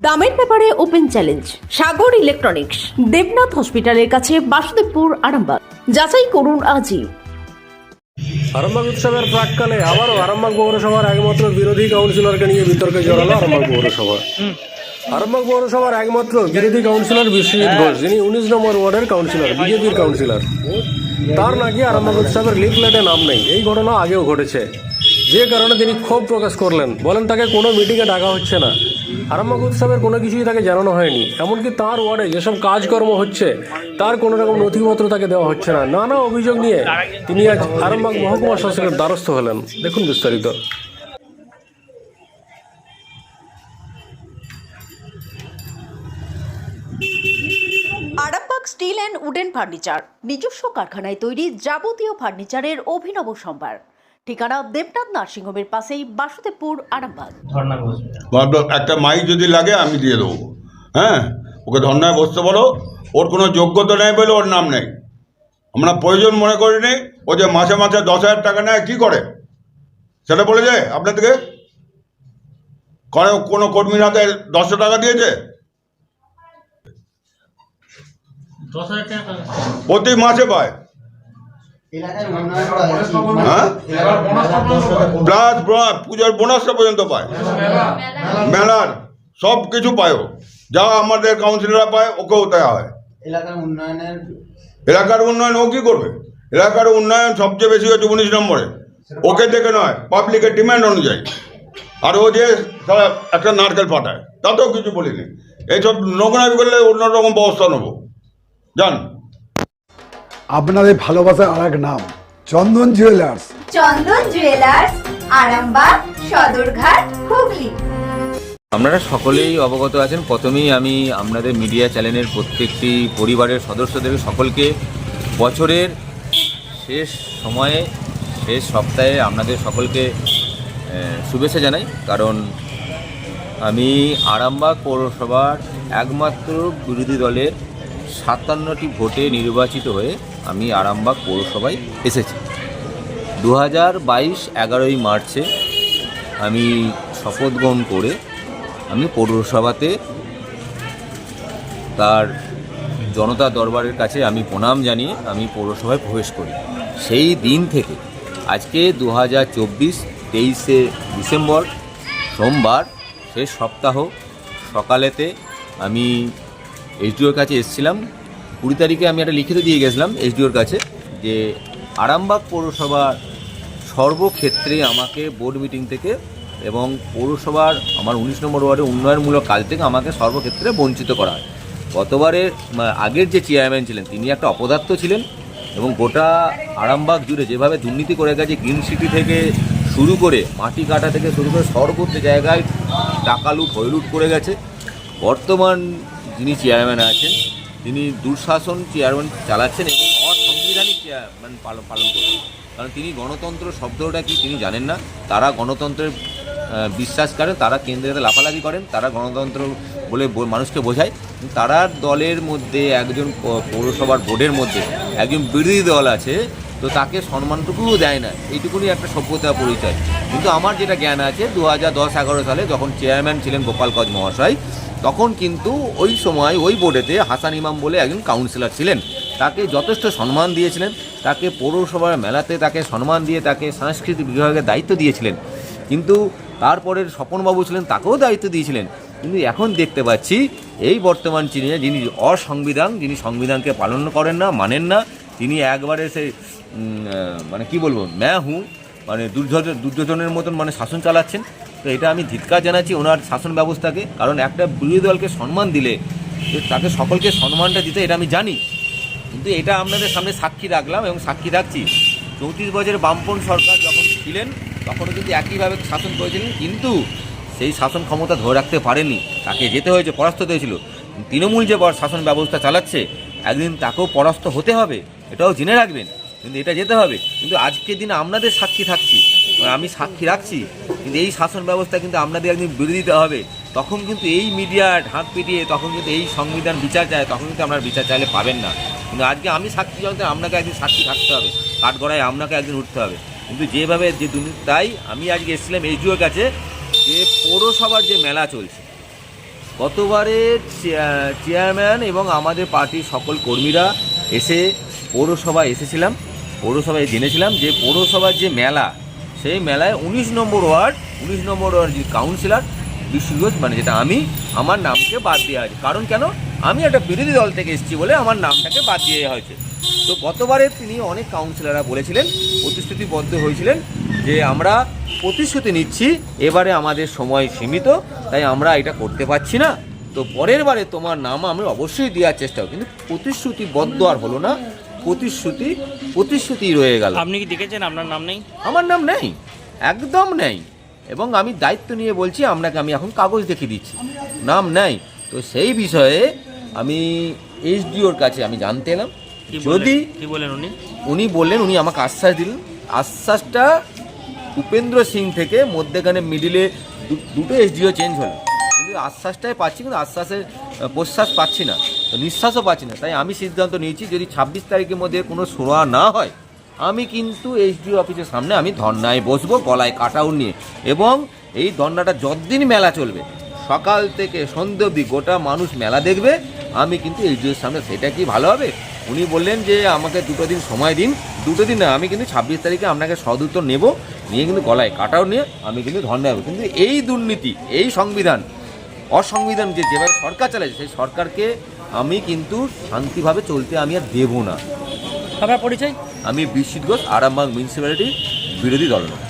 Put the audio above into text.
দামের ব্যাপারে open challenge, Sagar electronics, Debnath হসপিটালের কাছে বাসুদেবপুর, আরামবাগ। যাচাই করুন আজই। আরামবাগ উৎসবের প্রাককালে আবারও আরামবাগ পৌরসভার একমাত্র বিরোধী কাউন্সিলরকে নিয়ে বিতর্কে জড়ালো আরামবাগ পৌরসভা। আরামবাগ পৌরসভার একমাত্র বিরোধী কাউন্সিলর বিশ্বজিৎ ঘোষ, যিনি উনিশ নম্বর ওয়ার্ডের কাউন্সিলর, বিজেপির কাউন্সিলর। তার নাকি আরামবাগ উৎসবের লিফলেটে নাম নেই। এই ঘটনা আগেও ঘটেছে। যে কারণে তিনি ক্ষোভ প্রকাশ করলেন। বলেন, তাকে কোনো মিটিংয়ে ডাকা হচ্ছে না। আরামবাগ উৎসবের কোনো কিছুই তাকে জানানো হয়নি। এমনকি তার ওয়ার্ডে যেসব কাজকর্ম হচ্ছে, তার কোনো রকম নথিপত্র তাকে দেওয়া হচ্ছে না। নানা অভিযোগ নিয়ে তিনি আজ আরামবাগ মহকুমা শাসকের দ্বারস্থ হলেন। দেখুন বিস্তারিত। Arambagh steel and wooden furniture, নিজস্ব কারখানায় তৈরি যাবতীয় ফার্নিচারের অভিনব সম্ভার। ঠিকানা দেবনাথ নার্সিংহোমের পাশেই বাসুদেবপুর আরামবাগ। একটা মাইক যদি লাগে আমি দিয়ে দেবো। হ্যাঁ? ওকে ধর্নায় বসতে বলো। ওর কোনো যোগ্যতা নেই বলে ওর নাম নেই। আমরা প্রয়োজন মনে করিনি ও যে মাসে মাসে দশ হাজার টাকা নেয় কী করে? সেটা বলে যায় আপনাদেরকে? করে কোনো কর্মীর হাতে দশশো টাকা দিয়েছে? প্রতি মাসে পায়। প্লাস পুজোর বোনাসটা পর্যন্ত পায়। মেলার। সব কিছু পায় ও যা আমাদের কাউন্সিলররা পায় ওকেও দেওয়া হয়। এলাকার উন্নয়নের এলাকার উন্নয়ন ও কী করবে? এলাকার উন্নয়ন সবচেয়ে বেশি হচ্ছে উনিশ নম্বরে। ওকে দেখে নয় পাবলিকের ডিমান্ড অনুযায়ী। আর ও যে একটা নারকেল ফাটায় তাতেও কিছু বলিনি। এইসব নোংরামি করলে অন্যরকম ব্যবস্থা নেব। যান আপনাদের ভালোবাসার আর এক নাম চন্দন জুয়েলার্স চন্দন জুয়েলার্স আরামবাগ সদরঘাট হুগলি। আপনারা সকলেই অবগত আছেন। প্রথমেই আমি আপনাদের মিডিয়া চ্যানেলের প্রত্যেকটি পরিবারের সদস্যদের সকলকে বছরের শেষ সময়ে শেষ সপ্তাহে আপনাদের সকলকে শুভেচ্ছা জানাই। কারণ আমি আরামবাগ পৌরসভার একমাত্র বিরোধী দলের সাতান্নটি ভোটে নির্বাচিত হয়ে আমি আরামবাগ পৌরসভায় এসেছি। দু হাজার বাইশ এগারোই মার্চে আমি শপথ গ্রহণ করে আমি পৌরসভাতে তার জনতা দরবারের কাছে আমি প্রণাম জানিয়ে আমি পৌরসভায় প্রবেশ করি। সেই দিন থেকে আজকে দু হাজার চব্বিশ তেইশে ডিসেম্বর সোমবার শেষ সপ্তাহ সকালেতে আমি এসডিওর কাছে এসেছিলাম। কুড়ি তারিখে আমি একটা লিখিত দিয়ে গেছিলাম এসডিওর কাছে যে আরামবাগ পৌরসভার সর্বক্ষেত্রে আমাকে বোর্ড মিটিং থেকে এবং পৌরসভার আমার উনিশ নম্বর ওয়ার্ডে উন্নয়নমূলক কাজ থেকে আমাকে সর্বক্ষেত্রে বঞ্চিত করা হয়। গতবারের আহ, আগের যে চেয়ারম্যান ছিলেন তিনি একটা অপদার্থ ছিলেন এবং গোটা আরামবাগ জুড়ে যেভাবে দুর্নীতি করে গেছে গ্রিন সিটি থেকে শুরু করে মাটি কাটা থেকে শুরু করে সর্বত্র জায়গায় টাকা লুট হইলুট করে গেছে। বর্তমান যিনি চেয়ারম্যান আছেন তিনি দুঃশাসন চেয়ারম্যান চালাচ্ছেন এবং অসংবিধানিক চেয়ারম্যান পালন পালন করছেন। কারণ তিনি গণতন্ত্র শব্দটা কি তিনি জানেন না। তারা গণতন্ত্রের বিশ্বাস করে তারা কেন্দ্রে লাফালাফি করেন, তারা গণতন্ত্র বলে মানুষকে বোঝায়। তারা দলের মধ্যে একজন পৌরসভার বোর্ডের মধ্যে একজন বিরোধী দল আছে তো তাকে সম্মানটুকুও দেয় না। এইটুকুনি একটা সভ্যতা পরিচয়। কিন্তু আমার যেটা জ্ঞান আছে দু হাজার দশ এগারো সালে যখন চেয়ারম্যান ছিলেন গোপালগঞ্জ মহাশয় তখন কিন্তু ওই সময় ওই বোর্ডেতে হাসান ইমাম বলে একজন কাউন্সিলর ছিলেন। তাকে যথেষ্ট সম্মান দিয়েছিলেন। তাকে পৌরসভার মেলাতে তাকে সম্মান দিয়ে তাকে সাংস্কৃতিক বিভাগের দায়িত্ব দিয়েছিলেন। কিন্তু তারপরের স্বপনবাবু ছিলেন তাকেও দায়িত্ব দিয়েছিলেন। কিন্তু এখন দেখতে পাচ্ছি এই বর্তমান যিনি যিনি অসংবিধান যিনি সংবিধানকে পালন করেন না মানেন না তিনি একবারে সে উম, আহ, মানে কি বলব, ম্যা হু মানে দুর্যোধন দুর্যোধনের মতন মানে শাসন চালাচ্ছেন। তো এটা আমি ধিৎকার জানাচ্ছি ওনার শাসন ব্যবস্থাকে, কারণ একটা বিরোধী দলকে সম্মান দিলে তাকে সকলকে সম্মানটা দিতে, এটা আমি জানি। কিন্তু এটা আপনাদের সামনে সাক্ষী রাখলাম এবং সাক্ষী রাখছি। চৌত্রিশ বছরের বামপন সরকার যখন ছিলেন, তখনও কিন্তু একইভাবে শাসন করেছিলেন, কিন্তু সেই শাসন ক্ষমতা ধরে রাখতে পারেনি তাকে যেতে হয়েছে, পরাস্ত হয়েছিল। তৃণমূল যে শাসন ব্যবস্থা চালাচ্ছে, একদিন তাকেও পরাস্ত হতে হবে, এটাও জেনে রাখবেন। কিন্তু এটা যেতে হবে। কিন্তু আজকের দিনে আপনাদের সাক্ষী থাকছি। আমি সাক্ষী রাখছি। কিন্তু এই শাসন ব্যবস্থা কিন্তু আপনাদের একদিন বিরোধিতা হবে। তখন কিন্তু এই মিডিয়া ঢাক পিটিয়ে, তখন কিন্তু এই সংবিধান বিচার চায়, তখন কিন্তু আপনারা বিচার চাইলে পাবেন না। কিন্তু আজকে আমি সাক্ষী যখন আপনাকে একদিন সাক্ষী থাকতে হবে। কাঠগড়ায় আপনাকে একদিন উঠতে হবে। কিন্তু যেভাবে যে দুর্নীতি, তাই আমি আজকে এসেছিলাম এইচডিওর কাছে যে পৌরসভার যে মেলা চলছে গতবারের চেয়া- চেয়ারম্যান এবং আমাদের পার্টির সকল কর্মীরা এসে পৌরসভায় এসেছিলাম। পৌরসভায় জেনেছিলাম যে পৌরসভার যে মেলা, সেই মেলায় উনিশ নম্বর ওয়ার্ড, উনিশ নম্বর ওয়ার্ড যে কাউন্সিলর ঘোষ মানে যেটা আমি, আমার নামকে বাদ দেওয়া হয়েছে। কারণ কেন? আমি একটা বিরোধী দল থেকে এসেছি বলে আমার নামটাকে বাদ দিয়ে হয়েছে। তো গতবারে তিনি অনেক কাউন্সিলররা বলেছিলেন, প্রতিশ্রুতিবদ্ধ হয়েছিলেন যে আমরা প্রতিশ্রুতি নিচ্ছি, এবারে আমাদের সময় সীমিত, তাই আমরা এটা করতে পারছি না। তো পরের বারে তোমার নাম আমি অবশ্যই দেওয়ার চেষ্টা কিন্তু প্রতিশ্রুতিবদ্ধ আর হলো না। প্রতিশ্রুতি প্রতিশ্রুতি রয়ে গেল। আপনি কি দেখেছেন? আপনার নাম নেই? আমার নাম নেই। একদম নেই। এবং আমি দায়িত্ব নিয়ে বলছি আপনাকে আমি এখন কাগজ দেখিয়ে দিচ্ছি। নাম নেই। তো সেই বিষয়ে আমি এইচডিওর কাছে আমি জানতে এলাম। যদি কি বলেন উনি? উনি বললেন উনি আমাকে আশ্বাস দিলেন। আশ্বাসটা উপেন্দ্র সিং থেকে মধ্যেখানে মিডিলে দুটো এসডিও চেঞ্জ হলো। কিন্তু আশ্বাসটাই পাচ্ছি কিন্তু আশ্বাসের প্রশ্বাস পাচ্ছি না। নিঃশ্বাসও পাচ্ছি না। তাই আমি সিদ্ধান্ত নিয়েছি, যদি ছাব্বিশ তারিখের মধ্যে কোনো শোনা না হয়, আমি কিন্তু এইচডিও অফিসের সামনে আমি ধর্নায় বসবো, গলায় কাটাউন নিয়ে। এবং এই ধর্নাটা যতদিন মেলা চলবে, সকাল থেকে সন্ধ্যে অবধি গোটা মানুষ মেলা দেখবে, আমি কিন্তু এইচডিওর সামনে, সেটা কি ভালো হবে? উনি বললেন যে, আমাকে দুটো দিন সময় দিন। দুটো দিন না, আমি কিন্তু ছাব্বিশ তারিখে আপনাকে সদুত্তর নেব, নিয়ে কিন্তু গলায় কাটাও নিয়ে আমি কিন্তু দেবো কিন্তু এই দুর্নীতি, এই সংবিধান, অসংবিধান যে যেভাবে সরকার চালাচ্ছে, সেই সরকারকে আমি কিন্তু শান্তিভাবে চলতে আমি আর দেবো না। আপনার পরিচয়? আমি বিশ্বজিৎ ঘোষ আরামবাগ মিউনিসিপ্যালিটির বিরোধী দলনেতা